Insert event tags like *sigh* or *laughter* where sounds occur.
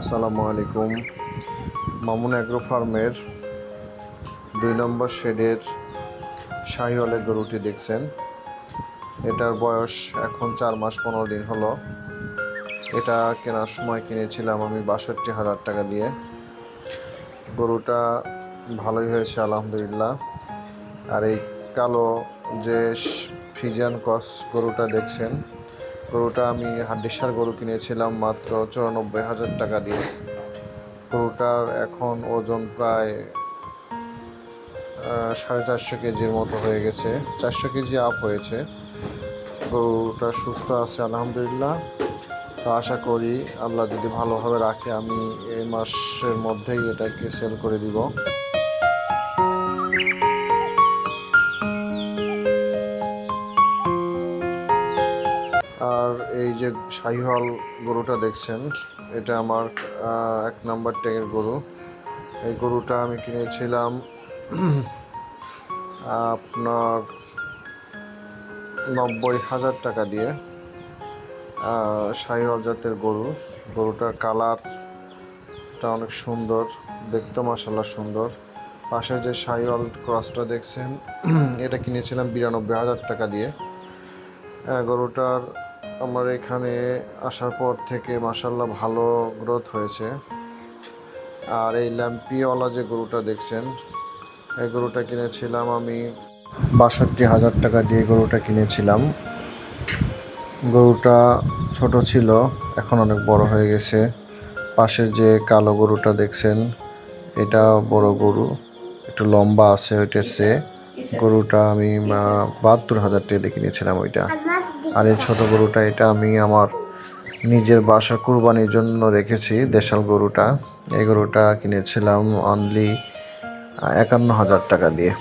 আসসালামু আলাইকুম। মামুন অ্যাগ্রো ফার্মের দুই নম্বর শেডের শাহিওয়ালের গরুটি দেখছেন। এটার বয়স এখন চার মাস পনেরো দিন হলো। এটা কেনার সময় কিনেছিলাম আমি বাষট্টি হাজার টাকা দিয়ে। গরুটা ভালোই হয়েছে, আলহামদুলিল্লাহ। আর এই কালো যে ফিজিয়ান কস গরুটা দেখছেন গরুটা আমি হাড্ডিসার গরু কিনেছিলাম মাত্র চুরানব্বই হাজার টাকা দিয়ে। গরুটার এখন ওজন প্রায় সাড়ে চারশো কেজির মতো হয়ে গেছে, চারশো কেজি আপ হয়েছে। গরুটা সুস্থ আছে, আলহামদুলিল্লাহ। তো আশা করি আল্লাহ যদি ভালোভাবে রাখে, আমি এই মাসের মধ্যেই এটাকে সেল করে দিব। আর এই যে শাহিওয়াল গরুটা দেখছেন, এটা আমার এক নাম্বার ট্যাগের গরু। এই গরুটা আমি কিনেছিলাম, আপনার নব্বই হাজার টাকা দিয়ে শাহিওয়াল জাতের গরু। গরুটার কালারটা অনেক সুন্দর, দেখতে মাসাল্লাহ সুন্দর। পাশে যে শাহিওয়াল ক্রসটা দেখছেন, *clears throat* এটা কিনেছিলাম বিরানব্বই হাজার টাকা দিয়ে। গরুটার আমার এখানে আসার পর থেকে মাসাল্লাহ ভালো গ্রোথ হয়েছে। আর এই ল্যাম্পিওয়ালা যে গরুটা দেখছেন, এই গরুটা কিনেছিলাম আমি বাষট্টি হাজার টাকা দিয়ে গরুটা কিনেছিলাম। গরুটা ছোট ছিল, এখন অনেক বড় হয়ে গেছে। পাশের যে কালো গরুটা দেখছেন, এটা বড় গরু, একটু লম্বা আছে ওইটার চেয়ে। গরুটা আমি বাহাত্তর হাজার টাকা কিনেছিলাম ওইটা। আর এই ছোটো গরুটা, এটা আমি আমার নিজের বাসা কুরবানির জন্য রেখেছি, দেশাল গরুটা। এই গরুটা কিনেছিলাম অনলি একান্ন হাজার টাকা দিয়ে।